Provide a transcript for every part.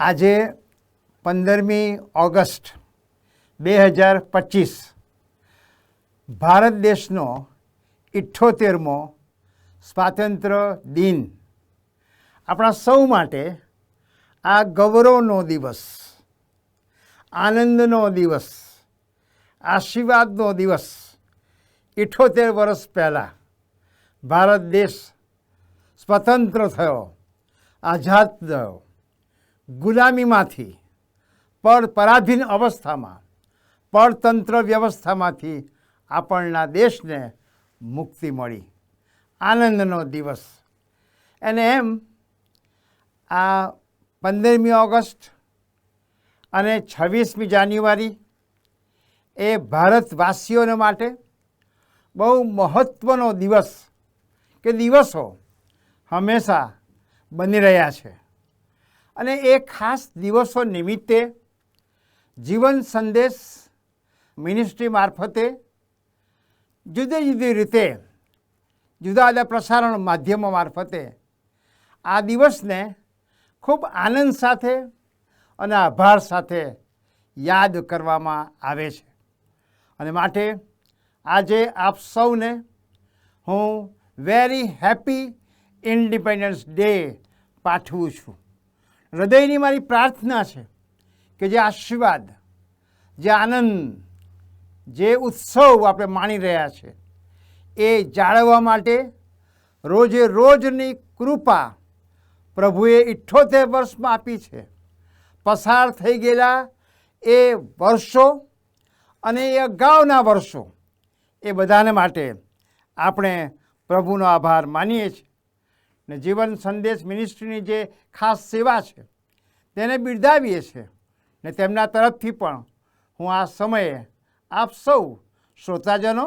આજે પંદરમી ઓગસ્ટ બે હજાર પચીસ ભારત દેશનો ઇઠ્ઠોતેરમો સ્વાતંત્ર્ય દિન. આપણા સૌ માટે આ ગૌરવનો દિવસ, આનંદનો દિવસ, આશીર્વાદનો દિવસ. ઇઠ્ઠોતેર વર્ષ પહેલાં ભારત દેશ સ્વતંત્ર થયો, આઝાદ થયો. ગુલામીમાંથી પર પરાધીન અવસ્થામાં પરતંત્ર વ્યવસ્થામાંથી આપણના દેશને મુક્તિ મળી. આનંદનો દિવસ. અને એમ આ પંદરમી ઓગસ્ટ અને છવ્વીસમી જાન્યુઆરી એ ભારતવાસીઓને માટે બહુ મહત્ત્વનો દિવસ કે દિવસો હંમેશા બની રહ્યા છે. અને એ ખાસ દિવસો નિમિત્તે જીવન સંદેશ મિનિસ્ટ્રી મારફતે જુદી જુદી રીતે જુદા જુદા પ્રસારણ માધ્યમો મારફતે આ દિવસને ખૂબ આનંદ સાથે અને આભાર સાથે યાદ કરવામાં આવે છે. અને માટે આજે આપ સૌને હું વેરી હેપી ઇન્ડિપેન્ડન્સ ડે પાઠવું છું. હૃદયની મારી પ્રાર્થના છે કે જે આશીર્વાદ, જે આનંદ, જે ઉત્સવ આપણે માણી રહ્યા છે, એ જાળવવા માટે રોજે રોજની કૃપા પ્રભુએ ઇઠ્ઠોતેર વર્ષમાં આપી છે. પસાર થઈ ગયેલા એ વર્ષો અને એ અગાઉના વર્ષો એ બધાને માટે આપણે પ્રભુનો આભાર માનીએ છીએ. ને જીવન સંદેશ મિનિસ્ટ્રીની જે ખાસ સેવા છે, તેને બિરદાવીએ છીએ. ને તેમના તરફથી પણ હું આ સમયે આપ સૌ શ્રોતાજનો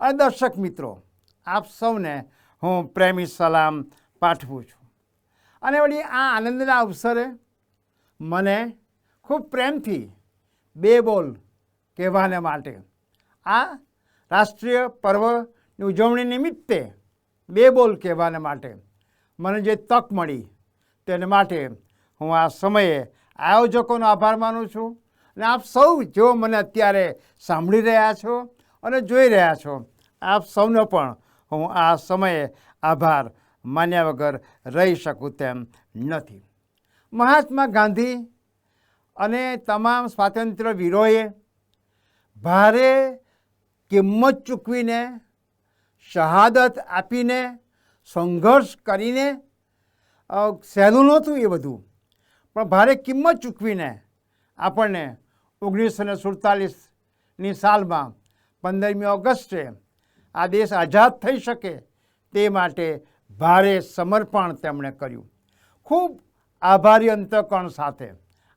અને દર્શક મિત્રો, આપ સૌને હું પ્રેમી સલામ પાઠવું છું. અને વળી આ આનંદના અવસરે મને ખૂબ પ્રેમથી બે બોલ કહેવાને માટે આ રાષ્ટ્રીય પર્વની ઉજવણી નિમિત્તે બે બોલ કહેવાને માટે મને જે તક મળી તેને માટે હું આ સમયે આયોજકોનો આભાર માનું છું. અને આપ સૌ જેઓ મને અત્યારે સાંભળી રહ્યા છો અને જોઈ રહ્યા છો, આપ સૌનો પણ હું આ સમયે આભાર માન્યા વગર રહી શકું તેમ નથી. મહાત્મા ગાંધી અને તમામ સ્વાતંત્ર્ય વીરોએ ભારે કિંમત ચૂકવીને, શહાદત આપીને સંઘર્ષ કરીને સહેલું નહોતું એ બધું. પણ ભારે કિંમત ચૂકવીને આપણને ઓગણીસો ને સુડતાલીસની સાલમાં પંદરમી ઓગસ્ટે આ દેશ આઝાદ થઈ શકે તે માટે ભારે સમર્પણ તેમણે કર્યું. ખૂબ આભારી અંતકણ સાથે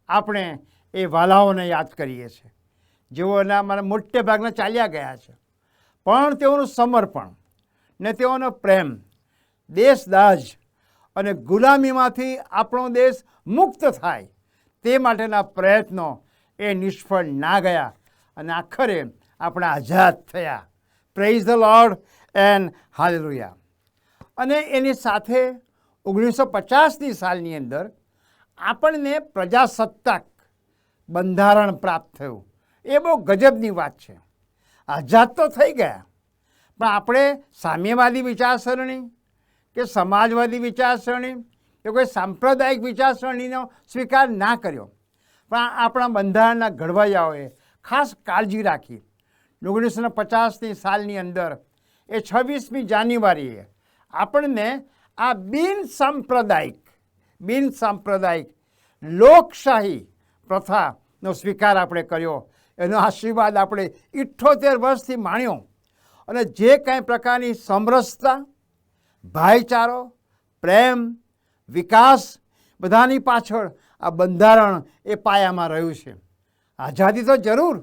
આપણે એ વાલાઓને યાદ કરીએ છીએ. જેઓના મારા મોટે ભાગના ચાલ્યા ગયા છે. પણ તેઓનું સમર્પણ ને તેઓનો પ્રેમ દેશદાજ અને ગુલામીમાંથી આપણો દેશ મુક્ત થાય. તે માટેના પ્રયત્નો એ નિષ્ફળ ના ગયા અને આખરે આપણે આઝાદ થયા. Praise the lord and hallelujah અને એની સાથે ઓગણીસો પચાસની સાલની અંદર આપણને પ્રજાસત્તાક બંધારણ પ્રાપ્ત થયું. એ બહુ ગજબની વાત છે. આઝાદ તો થઈ ગયા, પણ આપણે સામ્યવાદી વિચારસરણી કે સમાજવાદી વિચારસરણી કે કોઈ સાંપ્રદાયિક વિચારસરણીનો સ્વીકાર ના કર્યો. પણ આપણા બંધારણના ઘડવૈયાઓએ ખાસ કાળજી રાખી. ઓગણીસો પચાસની સાલની અંદર એ છવ્વીસમી જાન્યુઆરીએ આપણને આ બિન સાંપ્રદાયિક બિન સાંપ્રદાયિક લોકશાહી પ્રથાનો સ્વીકાર આપણે કર્યો. એનો આશીર્વાદ આપણે ઇઠ્ઠોતેર વર્ષથી માણ્યો. અને જે કાંઈ પ્રકારની સમરસતા ભાઈચારો, પ્રેમ, વિકાસ, બધાની પાછળ આ બંધારણ એ પાયામાં રહ્યું છે. આઝાદી તો જરૂર,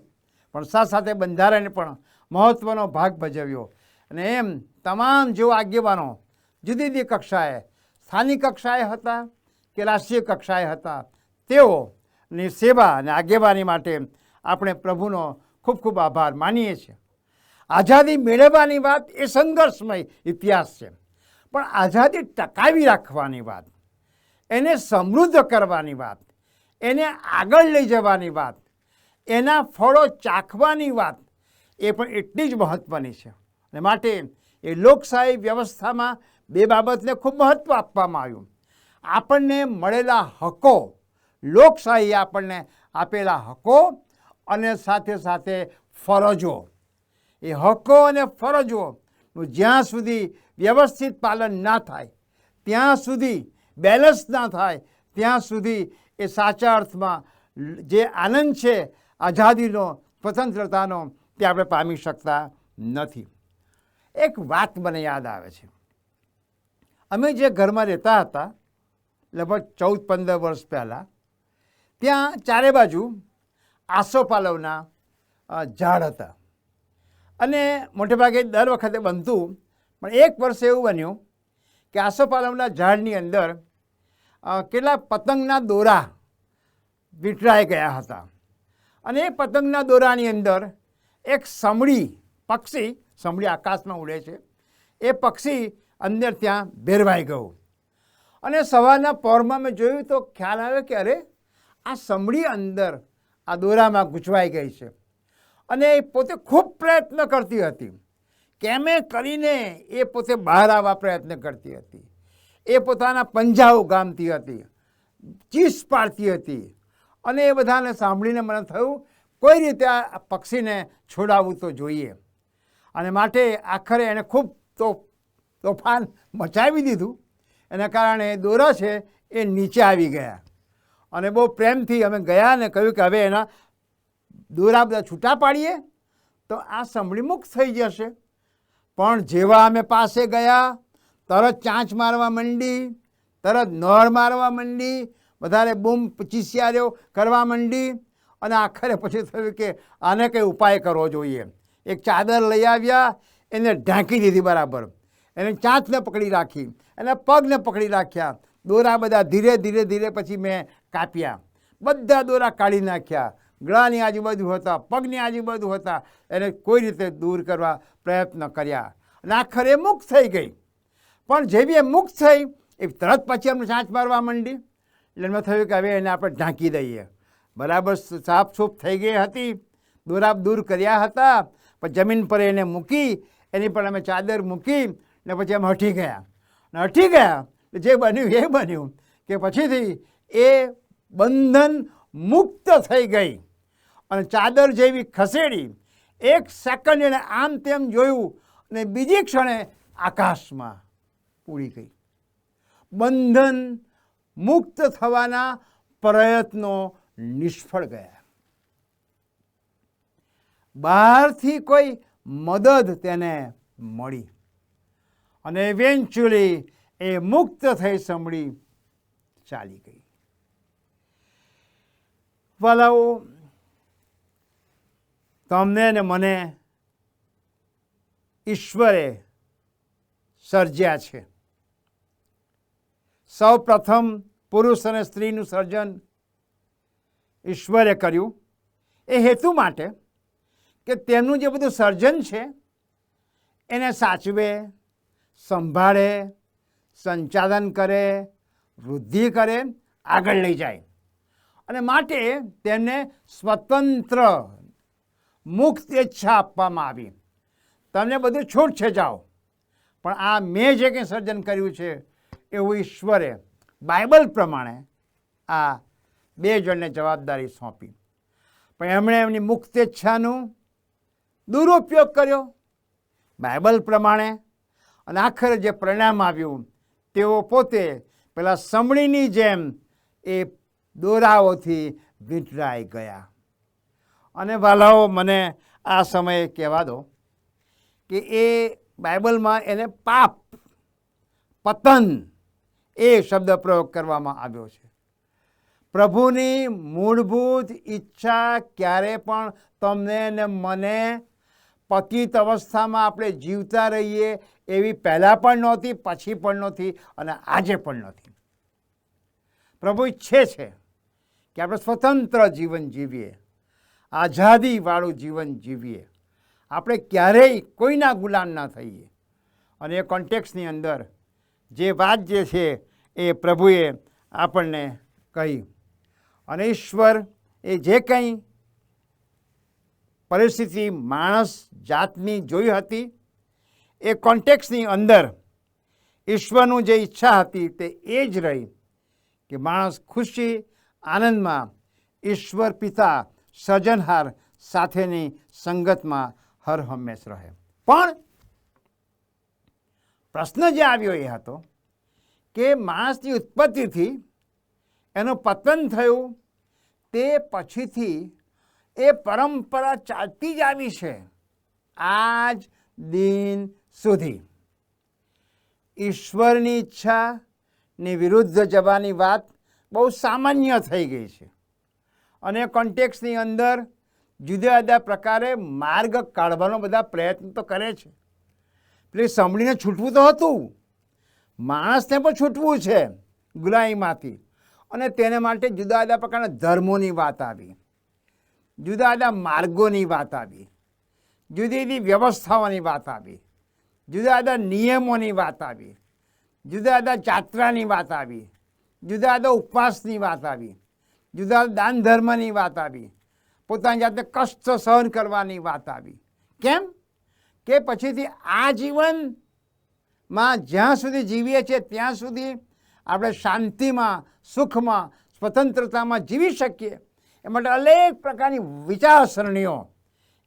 પણ સાથે સાથે બંધારણે પણ મહત્ત્વનો ભાગ ભજવ્યો. અને એમ તમામ જેઓ આગેવાનો જુદી જુદી કક્ષાએ, સ્થાનિક કક્ષાએ હતા કે રાષ્ટ્રીય કક્ષાએ હતા, તેઓની સેવા અને આગેવાની માટે આપણે પ્રભુનો ખૂબ ખૂબ આભાર માનીએ છીએ. આઝાદી મેળવવાની વાત એ સંઘર્ષમય ઇતિહાસ છે. પણ આઝાદી ટકાવી રાખવાની વાત, એને સમૃદ્ધ કરવાની વાત, એને આગળ લઈ જવાની વાત, એના ફળો ચાખવાની વાત, એ પણ એટલી જ મહત્ત્વની છે. અને માટે એ લોકશાહી વ્યવસ્થામાં બે બાબતને ખૂબ મહત્ત્વ આપવામાં આવ્યું. આપણને મળેલા હકો, લોકશાહી આપણને આપેલા હકો અને સાથે સાથે ફરજો. એ હકો અને ફરજોનું જ્યાં સુધી વ્યવસ્થિત પાલન ના થાય, ત્યાં સુધી બેલેન્સ ના થાય, ત્યાં સુધી એ સાચા અર્થમાં જે આનંદ છે, આઝાદીનો, સ્વતંત્રતાનો, તે આપણે પામી શકતા નથી. એક વાત મને યાદ આવે છે. અમે જે ઘરમાં રહેતા હતા, લગભગ ચૌદ પંદર વર્ષ પહેલાં, ત્યાં ચારે બાજુ આસોપાલવના ઝાડ હતા. અને મોટેભાગે દર વખતે બનતું, પણ એક વર્ષ એવું બન્યું કે આસોપાલવના ઝાડની અંદર કેટલા પતંગના દોરા વિટરાઈ ગયા હતા. અને એ પતંગના દોરાની અંદર એક સમડી પક્ષી, સમડી આકાશમાં ઉડે છે, એ પક્ષી અંદર ત્યાં ભેરવાઈ ગયું. અને સવારના પહોરમાં મેં જોયું તો ખ્યાલ આવ્યો કે અરે, આ સમડી અંદર આ દોરામાં ગૂંચવાઈ ગઈ છે. અને એ પોતે ખૂબ પ્રયત્ન કરતી હતી. કેમે કરીને એ પોતે બહાર આવવા પ્રયત્ન કરતી હતી. એ પોતાના પંજાઓ ગામતી હતી. ચીસ પાડતી હતી. અને એ બધાને સાંભળીને મને થયું, કોઈ રીતે આ પક્ષીને છોડાવવું તો જોઈએ. અને માટે આખરે એણે ખૂબ તો તોફાન મચાવી દીધું. એના કારણે દોરા છે એ નીચે આવી ગયા. અને બહુ પ્રેમથી અમે ગયા ને કહ્યું કે હવે એના દોરા બધા છૂટા પાડીએ, તો આ સંભળી મુક્ત થઈ જશે. પણ જેવા અમે પાસે ગયા, તરત ચાંચ મારવા માંડી, તરત નળ મારવા માંડી, વધારે બૂમ ચીસિયારીઓ કરવા માંડી, અને આખરે પછી થયું કે આને કંઈ ઉપાય કરવો જોઈએ. એક ચાદર લઈ આવ્યા, એને ઢાંકી દીધી બરાબર. એને ચાંચને પકડી રાખી, એને પગને પકડી રાખ્યા. દોરા બધા ધીરે ધીરે ધીરે પછી મેં કાપ્યા. બધા દોરા કાઢી નાખ્યા. ગળાની આજુબાજુ હતા, પગની આજુબાજુ હતા, એને કોઈ રીતે દૂર કરવા પ્રયત્ન કર્યા. અને આખરે મુક્ત થઈ ગઈ. પણ જેવી એ મુક્ત થઈ, એ તરત પછી એમને ચાંચ મારવા માંડી. એટલે એમાં થયું કે હવે એને આપણે ઢાંકી દઈએ. બરાબર સાફ સૂફ થઈ ગઈ હતી, દોરાબ દૂર કર્યા હતા, પણ જમીન પર એને મૂકી, એની પર અમે ચાદર મૂકી, ને પછી અમે હટી ગયા. ને હટી ગયા જે બન્યું એ બન્યું કે પછીથી એ બંધન મુક્ત થઈ ગઈ. અને ચાદર જેવી ખસેડી એક સેકન્ડ એણે આમ તેમ જોયું અને બીજી ક્ષણે આકાશમાં ઉડી ગઈ. બંધન મુક્ત થવાના પ્રયત્નો નિષ્ફળ ગયા. બહારથી કોઈ મદદ તેને મળી અને ઇવેન્ચ્યુઅલી એ મુક્ત થઈ સંભળી ચાલી ગઈ. વાલાઓ તમને ને મને ઈશ્વરે સર્જ્યા છે. સૌ પ્રથમ પુરુષ અને સ્ત્રીનું સર્જન ઈશ્વરે કર્યું. એ હેતુ માટે કે તેમનું જે બધું સર્જન છે, એને સાચવે, સંભાળે, સંચાલન કરે, વૃદ્ધિ કરે, આગળ લઈ જાય. અને માટે તેમને સ્વતંત્ર મુક્ત ઈચ્છા આપવામાં આવી. તમને બધું છૂટ છે, જાઓ. પણ આ મેં જે કંઈ સર્જન કર્યું છે, એવું ઈશ્વરે બાઇબલ પ્રમાણે આ બે જણને જવાબદારી સોંપી. પણ એમણે એમની મુક્ત ઈચ્છાનું દુરુપયોગ કર્યો. બાઇબલ પ્રમાણે અને આખરે જે પરિણામ આવ્યું, તેઓ પોતે પેલા સમણીની જેમ એ દોરાઓથી વીંટળાઈ ગયા. અને વાલાઓ મને આ સમયે કહેવા દો કે એ બાઇબલમાં એને પાપ, પતન એ શબ્દ પ્રયોગ કરવામાં આવ્યો છે. પ્રભુની મૂળભૂત ઈચ્છા ક્યારે પણ તમને ને મને પતિત અવસ્થામાં આપણે જીવતા રહીએ એવી પહેલાં પણ નહોતી, પછી પણ નહોતી અને આજે પણ નથી પ્રભુ ઈચ્છે છે કે આપણે સ્વતંત્ર જીવન જીવીએ. આઝાદીવાળું જીવન જીવીએ. આપણે ક્યારેય કોઈના ગુલામ ના થઈએ. અને એ કોન્ટેક્સની અંદર જે વાત જે છે એ પ્રભુએ આપણને કહી. અને ઈશ્વર એ જે કંઈ પરિસ્થિતિ માણસ જાતની જોઈ હતી, એ કોન્ટેક્સની અંદર ઈશ્વરનું જે ઈચ્છા હતી તે એ જ રહી કે માણસ ખુશી, આનંદમાં ઈશ્વર પિતા સર્જનહાર સાથેની સંગતમાં હર હંમેશ રહે. પણ પ્રશ્ન જે આવ્યો એ હતો કે માણસની ઉત્પત્તિથી એનું પતન થયું, તે પછીથી એ પરંપરા ચાલતી જ આવી છે આજ દિન સુધી. ઈશ્વરની ઈચ્છાની વિરુદ્ધ જવાની વાત બહુ સામાન્ય થઈ ગઈ છે. અને કોન્ટેક્સની અંદર જુદા જુદા પ્રકારે માર્ગ કાઢવાનો બધા પ્રયત્ન તો કરે છે. એટલે સાંભળીને છૂટવું તો હતું. માણસને પણ છૂટવું છે ગુલામીમાંથી. અને તેને માટે જુદા જુદા પ્રકારના ધર્મોની વાત આવી. જુદા જુદા માર્ગોની વાત આવી. જુદી જુદી વ્યવસ્થાઓની વાત આવી. જુદા જુદા નિયમોની વાત આવી. જુદા જુદા જાત્રાની વાત આવી. જુદા જુદા ઉપવાસની વાત આવી. જુદા દાન ધર્મની વાત આવી. પોતાની જાતને કષ્ટ સહન કરવાની વાત આવી. કેમ? કે પછીથી આ જીવનમાં જ્યાં સુધી જીવીએ છીએ, ત્યાં સુધી આપણે શાંતિમાં, સુખમાં, સ્વતંત્રતામાં જીવી શકીએ. એ માટે અનેક પ્રકારની વિચારસરણીઓ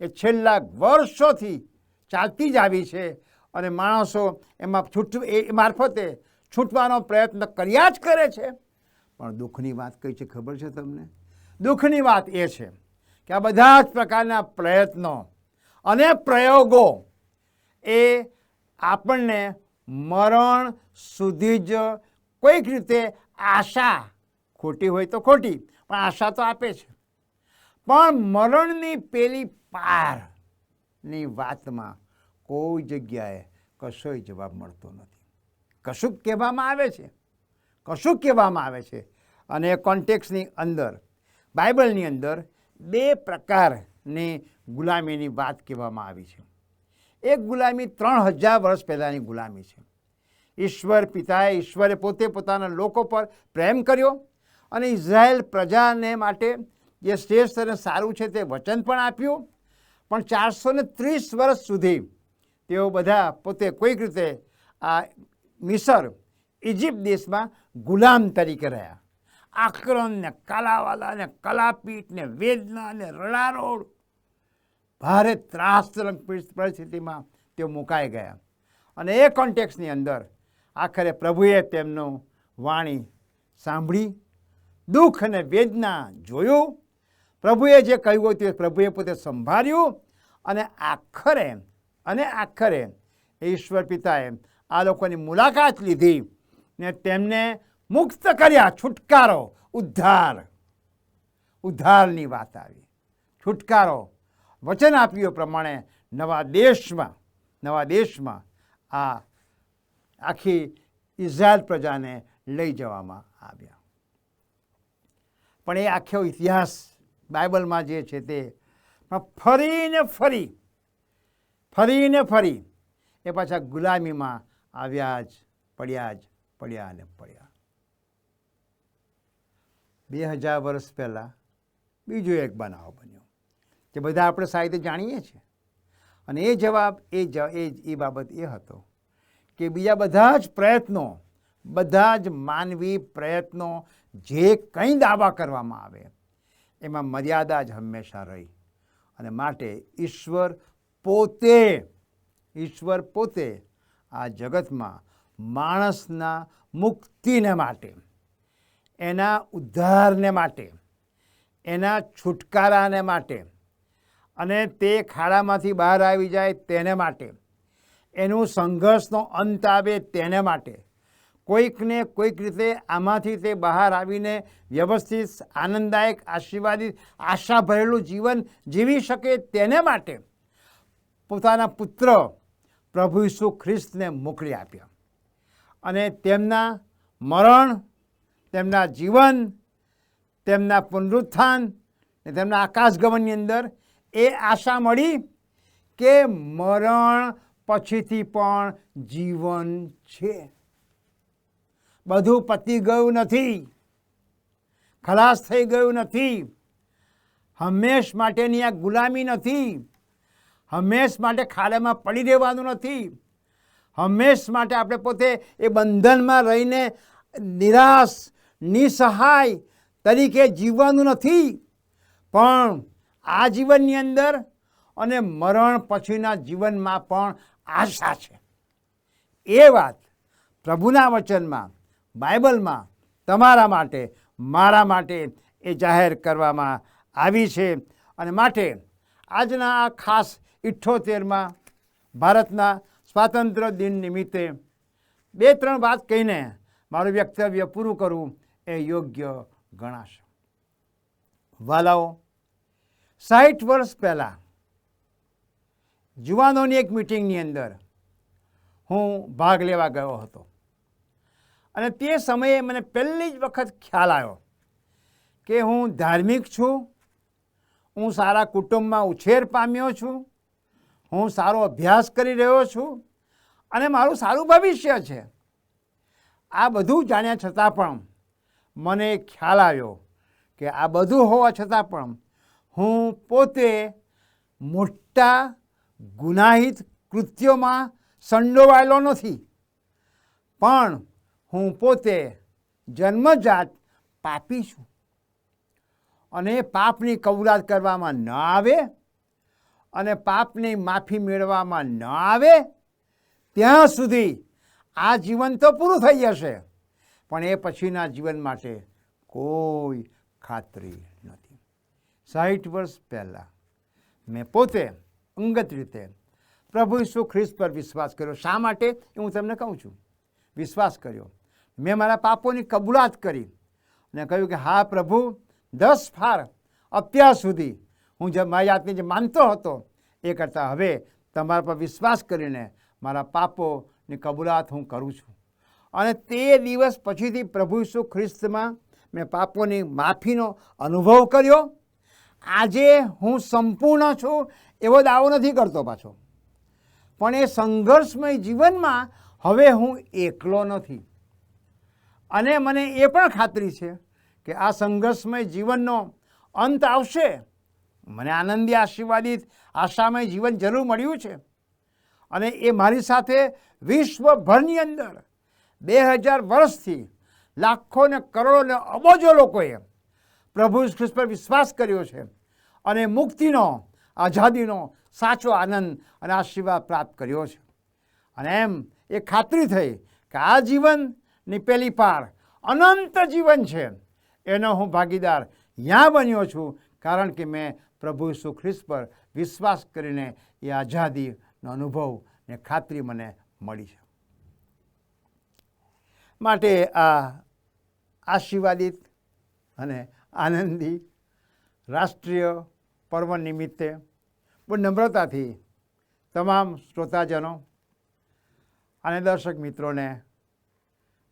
એ છેલ્લા વર્ષોથી ચાલતી જ આવી છે અને માણસો એમાં છૂટ એ મારફતે છૂટવાનો પ્રયત્ન કર્યા જ કરે છે. પણ દુઃખની વાત કઈ છે ખબર છે તમને? દુઃખની વાત એ છે કે આ બધા જ પ્રકારના પ્રયત્નો અને પ્રયોગો એ આપણને મરણ સુધી જ કોઈક રીતે આશા, ખોટી હોય તો ખોટી, પણ આશા તો આપે છે. પણ મરણની પેલી પારની વાતમાં કોઈ જગ્યાએ કશોય જવાબ મળતો નથી. કશુંક કહેવામાં આવે છે. કશું કહેવામાં આવે છે. અને કોન્ટેક્સની અંદર બાઇબલની અંદર બે પ્રકારની ગુલામીની વાત કહેવામાં આવી છે. એક ગુલામી ત્રણ હજાર વર્ષ પહેલાંની ગુલામી છે. ઈશ્વર પિતાએ ઈશ્વરે પોતે પોતાના લોકો પર પ્રેમ કર્યો અને ઇઝરાયેલ પ્રજાને માટે જે શ્રેષ્ઠ અને સારું છે તે વચન પણ આપ્યું. પણ ચારસો ને ત્રીસ વર્ષ સુધી તેઓ બધા પોતે કોઈક રીતે આ મિસર ઇજિપ્ત દેશમાં ગુલામ તરીકે રહ્યા. આક્રમ ને કાલાવાલા ને કલાપીઠ ને વેદના ને રડારોડ. ભારે ત્રાસજનક પરિસ્થિતિમાં તેઓ મુકાઈ ગયા. અને એ કોન્ટેક્સની અંદર આખરે પ્રભુએ તેમનું વાણી સાંભળી, દુઃખ અને વેદના જોયું. પ્રભુએ જે કહ્યું તે પ્રભુએ પોતે સંભાળ્યું અને આખરે અને આખરે ઈશ્વર પિતાએ આ લોકોની મુલાકાત લીધી. ને તેમને મુક્ત કર્યા. છુટકારો, ઉદ્ધાર. ઉદ્ધારની વાત આવી. છુટકારો. વચન આપ્યું પ્રમાણે નવા દેશમાં નવા દેશમાં આ આખી ઇઝરાયલ પ્રજાને લઈ જવામાં આવ્યા. પણ એ આખો ઇતિહાસ બાઇબલમાં જે છે તે ફરીને ફરી ફરીને ફરી એ પાછા ગુલામીમાં આવ્યા જ, પડ્યા જ. પડ્યા અને પડ્યા. બે હજાર વર્ષ પહેલાં બીજો એક બનાવ બન્યો, જે બધા આપણે સાહિત્ય જાણીએ છીએ. અને એ જવાબ, એ જ, એ એ બાબત એ હતો કે બીજા બધા જ પ્રયત્નો, બધા જ માનવી પ્રયત્નો જે કંઈ દાવા કરવામાં આવે, એમાં મર્યાદા જ હંમેશા રહી. અને માટે ઈશ્વર પોતે ઈશ્વર પોતે આ જગતમાં માણસના મુક્તિને માટે, એના ઉદ્ધારને માટે, એના છુટકારાને માટે અને તે ખાડામાંથી બહાર આવી જાય તેને માટે, એનું સંઘર્ષનો અંત આવે તેને માટે, કોઈકને કોઈક રીતે આમાંથી તે બહાર આવીને વ્યવસ્થિત, આનંદદાયક, આશીર્વાદિત આશા ભરેલું જીવન જીવી શકે તેને માટે પોતાના પુત્ર પ્રભુ ઈસુ ખ્રિસ્તને મોકલી આપ્યા. અને તેમના મરણ, તેમના જીવન, તેમના પુનરુત્થાન ને તેમના આકાશગમનની અંદર એ આશા મળી કે મરણ પછીથી પણ જીવન છે. બધું પતી ગયું નથી. ખલાસ થઈ ગયું નથી. હંમેશ માટેની આ ગુલામી નથી. હંમેશ માટે ખાડામાં પડી રહેવાનું નથી. હંમેશ માટે આપણે પોતે એ બંધનમાં રહીને નિરાશ, નિસહાય તરીકે જીવવાનું નથી. પણ આ જીવનની અંદર અને મરણ પછીના જીવનમાં પણ આશા છે. એ વાત પ્રભુના વચનમાં, બાઇબલમાં, તમારા માટે, મારા માટે એ જાહેર કરવામાં આવી છે. અને માટે આજના આ ખાસ ઇઠ્ઠોતેરમાં ભારતના સ્વાતંત્ર્ય દિન નિમિત્તે બે, ત્રણ વાત કહીને મારું વક્તવ્ય પૂરું કરવું એ યોગ્ય ગણાશે. વાલાઓ સાઠ વર્ષ પહેલાં જુવાનોની એક મિટિંગની અંદર હું ભાગ લેવા ગયો હતો. અને તે સમયે મને પહેલી જ વખત ખ્યાલ આવ્યો કે હું ધાર્મિક છું, હું સારા કુટુંબમાં ઉછેર પામ્યો છું હું સારો અભ્યાસ કરી રહ્યો છું અને મારું સારું ભવિષ્ય છે. આ બધું જાણ્યા છતાં પણ મને ખ્યાલ આવ્યો કે આ બધું હોવા છતાં પણ હું પોતે મોટા ગુનાહિત કૃત્યોમાં સંડોવાયેલો નથી. પણ હું પોતે જન્મજાત પાપી છું. અને પાપની કબૂલાત કરવામાં ન આવે અને પાપની માફી મેળવવામાં ન આવે, ત્યાં સુધી આ જીવન તો પૂરું થઈ જશે. પણ એ પછીના જીવન માટે કોઈ ખાતરી નથી. સાઠ વર્ષ પહેલાં મેં પોતે અંગત રીતે પ્રભુ ઈસુ ખ્રિસ્ત પર વિશ્વાસ કર્યો. શા માટે? એ હું તમને કહું છું. વિશ્વાસ કર્યો. મેં મારા પાપોની કબૂલાત કરી અને કહ્યું કે, હા પ્રભુ, દસ ફાર અત્યાર સુધી હું જે મારી જાતને જે માનતો હતો એ કરતાં હવે તમારા પર વિશ્વાસ કરીને મારા પાપોની કબૂલાત હું કરું છું. અને તે દિવસ પછીથી પ્રભુ ઈસુ ખ્રિસ્તમાં મેં પાપોની માફીનો અનુભવ કર્યો. આજે હું સંપૂર્ણ છું એવો દાવો નથી કરતો પાછો. પણ એ સંઘર્ષમય જીવનમાં હવે હું એકલો નથી. અને મને એ પણ ખાતરી છે કે આ સંઘર્ષમય જીવનનો અંત આવશે મને આનંદી આશીર્વાદિત આશામય જીવન જરૂર મળ્યું છે. અને એ મારી સાથે વિશ્વભરની અંદર બે હજાર વર્ષથી લાખો ને કરોડો ને અબોજો લોકોએ પ્રભુ ખ્રિસ્ત પર વિશ્વાસ કર્યો છે અને મુક્તિનો, આઝાદીનો સાચો આનંદ અને આશીર્વાદ પ્રાપ્ત કર્યો છે. અને એમ એ ખાતરી થઈ કે આ જીવનની પેલી પાર અનંત જીવન છે. એનો હું ભાગીદાર ત્યાં બન્યો છું, કારણ કે મેં પ્રભુ ઈસુ ખ્રિસ્ત પર વિશ્વાસ કરીને એ આઝાદીનો અનુભવ ને ખાતરી મને મળી છે. માટે આ આશીર્વાદિત અને આનંદી રાષ્ટ્રીય પર્વ નિમિત્તે બહુ નમ્રતાથી તમામ શ્રોતાજનો અને દર્શક મિત્રોને,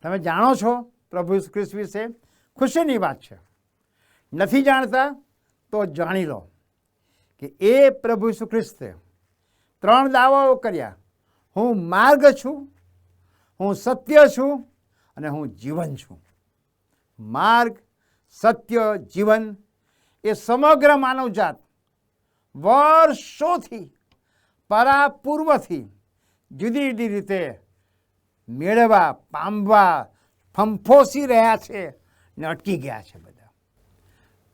તમે જાણો છો પ્રભુ ખ્રિસ્ત વિશે ખુશીની વાત છે. નથી જાણતા તો જાણી લો. કે એ પ્રભુ ઈસુ ખ્રિસ્તે ત્રણ દાવાઓ કર્યા. હું માર્ગ છું, હું સત્ય છું અને હું જીવન છું. માર્ગ, સત્ય, જીવન એ સમગ્ર માનવજાત વર્ષોથી, પરાપૂર્વથી જુદી જુદી રીતે મેળવવા, પામવા, ફંફોસી રહ્યા છે ને અટકી ગયા છે બધા.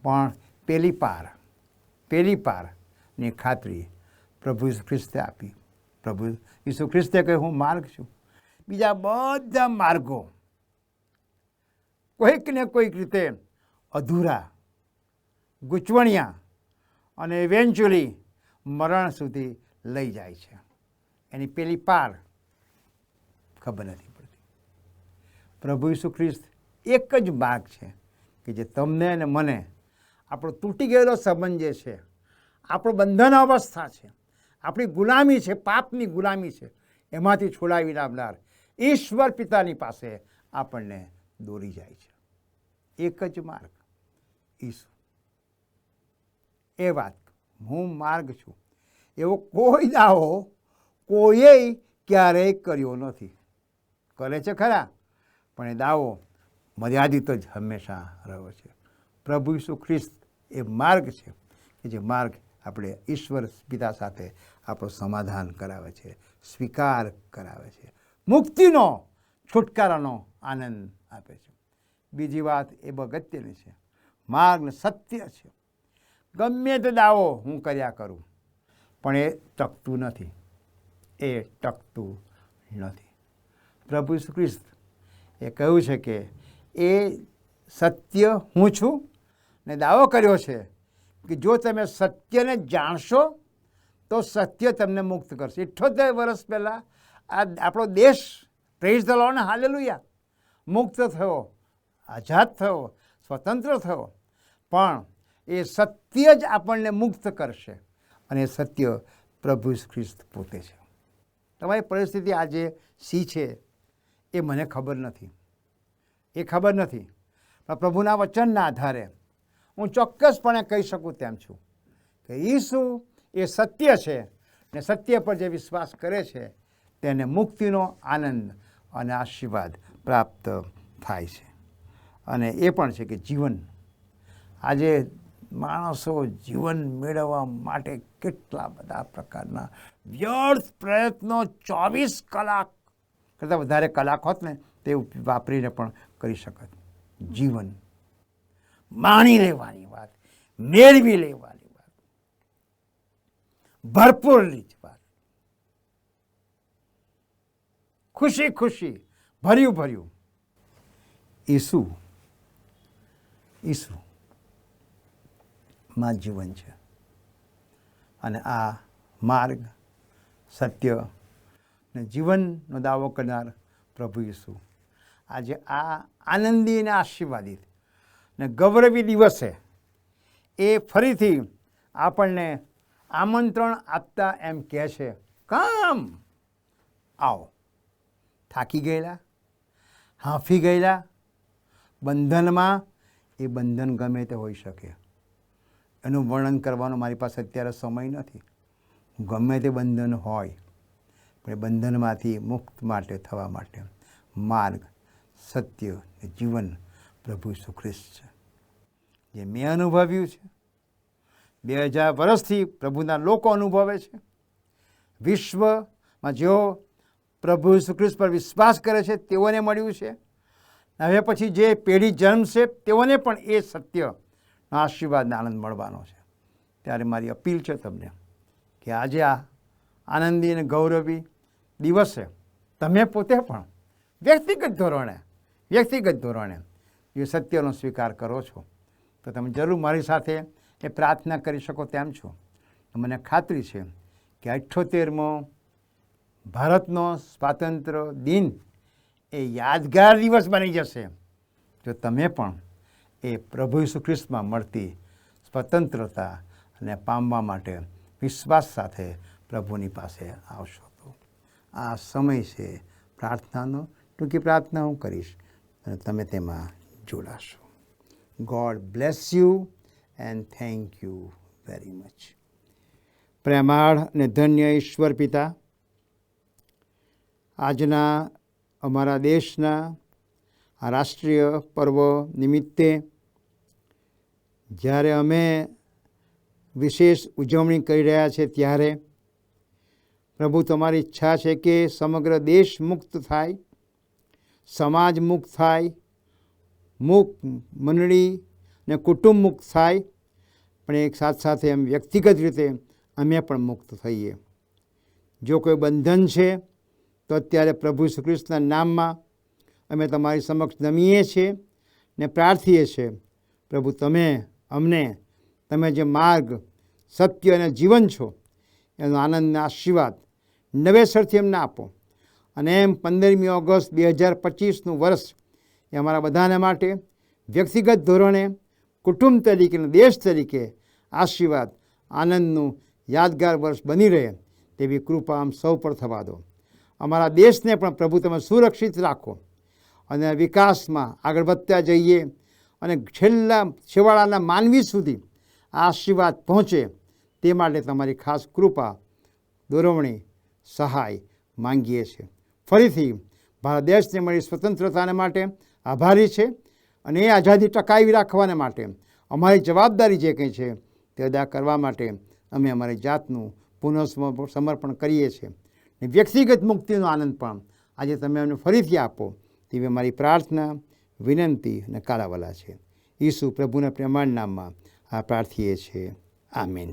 પણ પેલી પાર, પેલી પારની ખાતરી પ્રભુ ઈસુ ખ્રિસ્તે આપી. પ્રભુ ઈસુ ખ્રિસ્તે કહે, હું માર્ગ છું. બીજા બધા માર્ગો કોઈક ને કોઈક રીતે અધૂરા, ગૂંચવણિયા અને ઇવેન્ચ્યુઅલી મરણ સુધી લઈ જાય છે. એની પેલી પાર ખબર નથી પડતી. પ્રભુ ઈસુ ખ્રિસ્ત એક જ માર્ગ છે કે જે તમને અને મને આપણો તૂટી ગયેલો સંબંધ જે છે આપણો બંધન અવસ્થા છે. આપણી ગુલામી છે, પાપની ગુલામી છે. એમાંથી છોડાવી લાવનાર ઈશ્વર પિતાની પાસે આપણને દોરી જાય છે. એક જ માર્ગ, ઈસુ. એ વાત હું માર્ગ છું. એવો કોઈ દાવો કોઈએ ક્યારેય કર્યો નથી. કરે છે ખરા, પણ એ દાવો મર્યાદિત જ હંમેશા રહ્યો છે. પ્રભુ ઈસુ ખ્રિસ્ત એ માર્ગ છે કે જે માર્ગ આપણે ઈશ્વર પિતા સાથે આપણું સમાધાન કરાવે છે, સ્વીકાર કરાવે છે. મુક્તિનો, છુટકારાનો આનંદ આપે છે. બીજી વાત એ અગત્યની છે. માર્ગ સત્ય છે. ગમે તે દાવો હું કર્યા કરું, પણ એ ટકતું નથી. એ ટકતું નથી. પ્રભુ શ્રીકૃષ્ણ એ કહ્યું છે કે એ સત્ય હું છું ને દાવો કર્યો છે કે જો તમે સત્યને જાણશો, તો સત્ય તમને મુક્ત કરશે. ઇઠ્યોતેર વર્ષ પહેલાં આ આપણો દેશ પ્રેઝ ધ લોર્ડ હાલેલુયા. મુક્ત થયો, આઝાદ થયો, સ્વતંત્ર થયો. પણ એ સત્ય જ આપણને મુક્ત કરશે અને સત્ય પ્રભુ ખ્રિસ્ત પોતે છે. તમારી પરિસ્થિતિ આજે સી છે એ મને ખબર નથી. એ ખબર નથી. પણ પ્રભુના વચનના આધારે હું ચોક્કસપણે કહી શકું તેમ છું કે ઈસુ એ સત્ય છે ને સત્ય પર જે વિશ્વાસ કરે છે તેને મુક્તિનો આનંદ અને આશીર્વાદ પ્રાપ્ત થાય છે. અને એ પણ છે કે જીવન, આજે માણસો જીવન મેળવવા માટે કેટલા બધા પ્રકારના વ્યર્થ પ્રયત્નો ચોવીસ કલાક કરતાં વધારે કલાક હોત ને તે વાપરીને પણ કરી શકત. જીવન માણી લેવાની વાત, મેળવી લેવાની વાત, ભરપૂર રીત વાત. ખુશી ખુશી, ભર્યું ભર્યું. ઈસુ ઈસુ માં જીવન છે. અને આ માર્ગ, સત્ય ને જીવનનો દાવો કરનાર પ્રભુ ઈસુ. આજે આ આનંદી અને આશીર્વાદિત ને ગૌરવી દિવસે એ ફરીથી આપણને આમંત્રણ આપતા એમ કહે છે, કામ! આવો. થાકી ગયેલા, હાંફી ગયેલા, બંધનમાં એ બંધન ગમે તે હોઈ શકે. એનું વર્ણન કરવાનો મારી પાસે અત્યારે સમય નથી. ગમે તે બંધન હોય, પણ એ બંધનમાંથી મુક્ત માટે થવા માટે માર્ગ, સત્ય જીવન પ્રભુ ઈસુ ખ્રિસ્ત છે. જે મેં અનુભવ્યું છે. બે હજાર વર્ષથી પ્રભુના લોકો અનુભવે છે. વિશ્વમાં જેઓ પ્રભુ ઈસુ ખ્રિસ્ત પર વિશ્વાસ કરે છે, તેઓને મળ્યું છે. હવે પછી જે પેઢી જન્મશે, તેઓને પણ એ સત્ય આશીર્વાદનો આનંદ મળવાનો છે. ત્યારે મારી અપીલ છે તમને કે આજે આ આનંદી અને ગૌરવી દિવસે તમે પોતે પણ વ્યક્તિગત ધોરણે વ્યક્તિગત ધોરણે એ સત્યનો સ્વીકાર કરો છો. તો તમે જરૂર મારી સાથે એ પ્રાર્થના કરી શકો તેમ છો. મને ખાતરી છે કે અઠ્ઠોતેરમો ભારતનો સ્વાતંત્ર્ય દિન એ યાદગાર દિવસ બની જશે. જો તમે પણ એ પ્રભુ ઈસુ ખ્રિસ્તમાં મળતી સ્વતંત્રતા અને પામવા માટે વિશ્વાસ સાથે પ્રભુની પાસે આવશો તો. આ સમય છે પ્રાર્થનાનો. ટૂંકી પ્રાર્થના હું કરીશ અને તમે તેમાં જોડાશો God bless you and thank you very much પ્રેમાળ અને ધન્ય ઈશ્વર પિતા આજના અમારા દેશના રાષ્ટ્રીય પર્વ નિમિત્તે જ્યારે અમે વિશેષ ઉજવણી કરી રહ્યા છે ત્યારે પ્રભુ તમારી ઈચ્છા છે કે સમગ્ર દેશ મુક્ત થાય સમાજ મુક્ત થાય મુક્ત મંડળી ને કુટુંબ મુક્ત થાય. પણ એક સાથે સાથે એમ વ્યક્તિગત રીતે અમે પણ મુક્ત થઈએ. જો કોઈ બંધન છે, તો અત્યારે પ્રભુ શ્રી કૃષ્ણના નામમાં અમે તમારી સમક્ષ નમીએ છીએ ને પ્રાર્થીએ છીએ, પ્રભુ, તમે અમને, તમે જે માર્ગ, સત્ય અને જીવન છો, એનો આનંદના આશીર્વાદ નવેસરથી એમને આપો. અને એમ પંદરમી ઓગસ્ટ બે હજાર પચીસનું વર્ષ એ અમારા બધાને માટે વ્યક્તિગત ધોરણે કુટુંબ તરીકે અને દેશ તરીકે આશીર્વાદ, આનંદનું યાદગાર વર્ષ બની રહે તેવી કૃપા આમ સૌ પર થવા દો. અમારા દેશને પણ પ્રભુ તમે સુરક્ષિત રાખો અને વિકાસમાં આગળ વધતા જઈએ અને છેલ્લા છેવાડાના માનવી સુધી આશીર્વાદ પહોંચે તે માટે તમારી ખાસ કૃપા દોરવણી સહાય માંગીએ છીએ. ફરીથી ભારત દેશને મળી સ્વતંત્રતાને માટે આભારી છે અને એ આઝાદી ટકાવી રાખવાને માટે અમારી જવાબદારી જે કંઈ છે તે અદા કરવા માટે અમે અમારી જાતનું પુનઃ સમ- સમર્પણ કરીએ છીએ. ને વ્યક્તિગત મુક્તિનો આનંદ પણ આજે તમે અમને ફરીથી આપો તેવી અમારી પ્રાર્થના, વિનંતી અને કાળાવલા છે. ઈસુ પ્રભુના પ્રમાણ નામમાં આ પ્રાર્થીએ છીએ. આમીન.